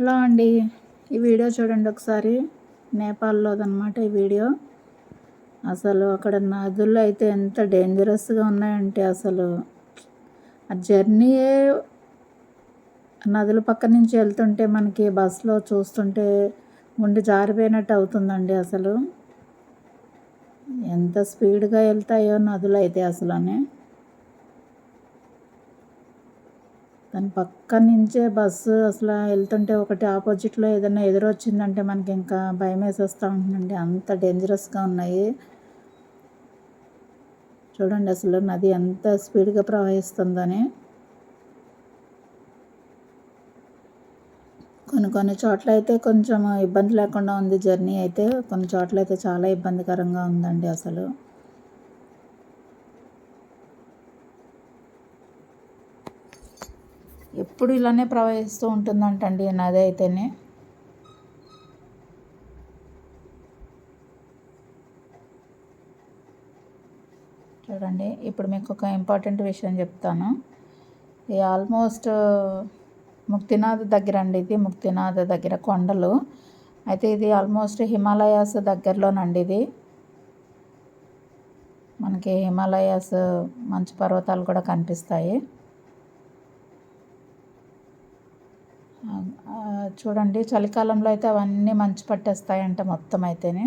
Hello అండి? ఈ video చూడండి ఒకసారి. నేపాల్లోదనమాట ఈ వీడియో. అసలు అక్కడ నదులు అయితే ఎంత డేంజరస్గా ఉన్నాయంటే అసలు. ఆ జర్నీయే నదుల పక్క నుంచి వెళ్తుంటే మనకి బస్సులో చూస్తుంటే గుండె జారిపోయినట్టు అవుతుందండి అసలు. ఎంత స్పీడ్గా వెళ్తాయో నదులు అయితే అసలు దాని పక్క నుంచే బస్సు అసలు వెళ్తుంటే ఒకటి ఆపోజిట్లో ఏదైనా ఎదురొచ్చిందంటే మనకి ఇంకా భయం వేసేస్తూ ఉంటుందండి. అంత డేంజరస్గా ఉన్నాయి. చూడండి అసలు నది ఎంత స్పీడ్గా ప్రవహిస్తుందని. కొన్ని కొన్ని చోట్ల అయితే కొంచెం ఇబ్బంది లేకుండా ఉంది జర్నీ అయితే. కొన్ని చోట్ల అయితే చాలా ఇబ్బందికరంగా ఉందండి అసలు. ఎప్పుడు ఇలానే ప్రవహిస్తూ ఉంటుందంటండి నది అయితేనే. చూడండి ఇప్పుడు మీకు ఒక ఇంపార్టెంట్ విషయం చెప్తాను. ఇది ఆల్మోస్ట్ ముక్తినాథ్ దగ్గర అండి ఇది ముక్తినాథ్ దగ్గర కొండలు. అయితే ఇది ఆల్మోస్ట్ హిమాలయాస్ దగ్గరలోనండి ఇది. మనకి హిమాలయాస్ మంచు పర్వతాలు కూడా కనిపిస్తాయి. చూడండి చలికాలంలో అయితే అవన్నీ మంచు పట్టేస్తాయంట మొత్తం అయితేనే.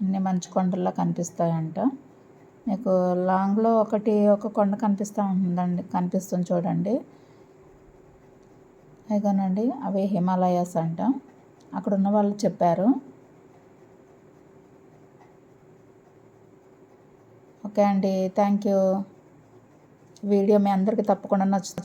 అన్ని మంచు కొండల్లో కనిపిస్తాయంట. మీకు లాంగ్లో ఒకటి ఒక కొండ కనిపిస్తూ ఉంటుందండి కనిపిస్తుంది చూడండి. అదిగోనండి అవి హిమాలయాస్ అంట. అక్కడ ఉన్న వాళ్ళు చెప్పారు ఓకే అండి. థ్యాంక్ యూ వీడియో మీ అందరికీ తప్పకుండా నచ్చుతుంది.